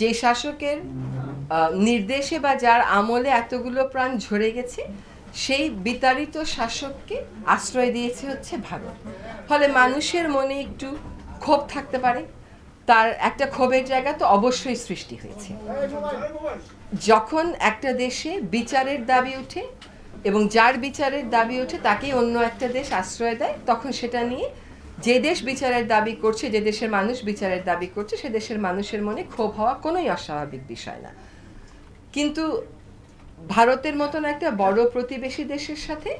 যে শাসকের নির্দেশে বা যার আমলে এতগুলো প্রাণ ঝরে গেছে, সেই বিতাড়িত শাসককে আশ্রয় দিয়েছে হচ্ছে ভারত। ফলে মানুষের মনে একটু ক্ষোভ থাকতে পারে। তার একটা ক্ষোভের জায়গা তো অবশ্যই সৃষ্টি হয়েছে। যখন একটা দেশে বিচারের দাবি ওঠে এবং যার বিচারের দাবি ওঠে তাকে অন্য একটা দেশ আশ্রয় দেয়, তখন সেটা নিয়ে যে দেশ বিচারের দাবি করছে, যে দেশের মানুষ বিচারের দাবি করছে, সে দেশের মানুষের মনে ক্ষোভ হওয়া কোনোই অস্বাভাবিক বিষয় না। কিন্তু ভারতের মতন একটা বড় প্রতিবেশী দেশের সাথে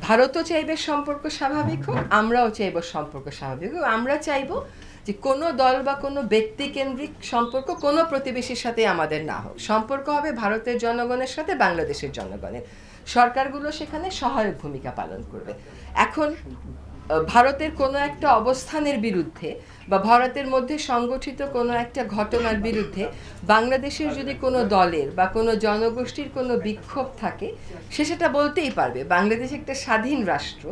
ভারতও চাইবে সম্পর্ক স্বাভাবিক হোক, আমরাও চাইব সম্পর্ক স্বাভাবিক হোক। আমরা চাইব যে কোনো দল বা কোনো ব্যক্তি কেন্দ্রিক সম্পর্ক কোনো প্রতিবেশীর সাথে আমাদের না হোক। সম্পর্ক হবে ভারতের জনগণের সাথে, বাংলাদেশের জনগণের। সরকারগুলো সেখানে সহায়ক ভূমিকা পালন করবে। এখন ভারতের কোনো একটা অবস্থানের বিরুদ্ধে বা ভারতের মধ্যে সংগঠিত কোনো একটা ঘটনার বিরুদ্ধে বাংলাদেশের যদি কোনো দলের বা কোনো জনগোষ্ঠীর কোনো বিক্ষোভ থাকে, সে সেটা বলতেই পারবে। বাংলাদেশ একটা স্বাধীন রাষ্ট্র।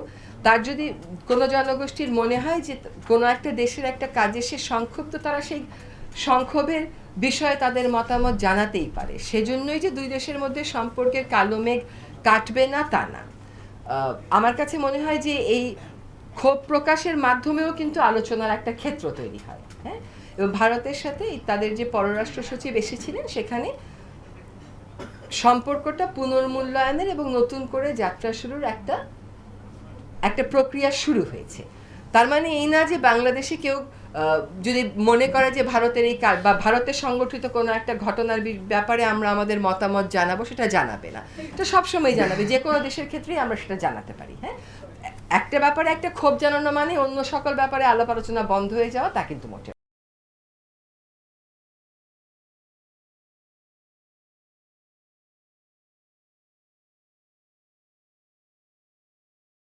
তার যদি কোনো জনগোষ্ঠীর মনে হয় যে কোনো একটা দেশের একটা কাজে সে সংক্ষুব্ধ, তারা সেই সংক্ষোভের বিষয়ে তাদের মতামত জানাতেই পারে। সেজন্যই যে দুই দেশের মধ্যে সম্পর্কের কালো মেঘ কাটবে না তা না। আমার কাছে মনে হয় যে এই ক্ষোভ প্রকাশের মাধ্যমেও কিন্তু আলোচনার একটা ক্ষেত্র তৈরি হয় হ্যাঁ? এবং ভারতের সাথে তাদের যে পররাষ্ট্র সচিব এসেছিলেন, সেখানে সম্পর্কটা পুনর্মূল্যায়নের এবং নতুন করে যাত্রা শুরুর একটা একটা প্রক্রিয়া শুরু হয়েছে। তার মানে এই না যে বাংলাদেশে কেউ যদি মনে করে যে ভারতের এই কাজ বা ভারতের সংগঠিত কোনো একটা ঘটনার ব্যাপারে আমরা আমাদের মতামত জানাব, সেটা জানাবে না। এটা সবসময় জানাবে, যে কোনো দেশের ক্ষেত্রেই আমরা সেটা জানাতে পারি হ্যাঁ? একটা ব্যাপারে একটা ক্ষোভ জানানো মানে অন্য সকল ব্যাপারে আলাপ আলোচনা বন্ধ হয়ে যাওয়া, তা কিন্তু মোটেও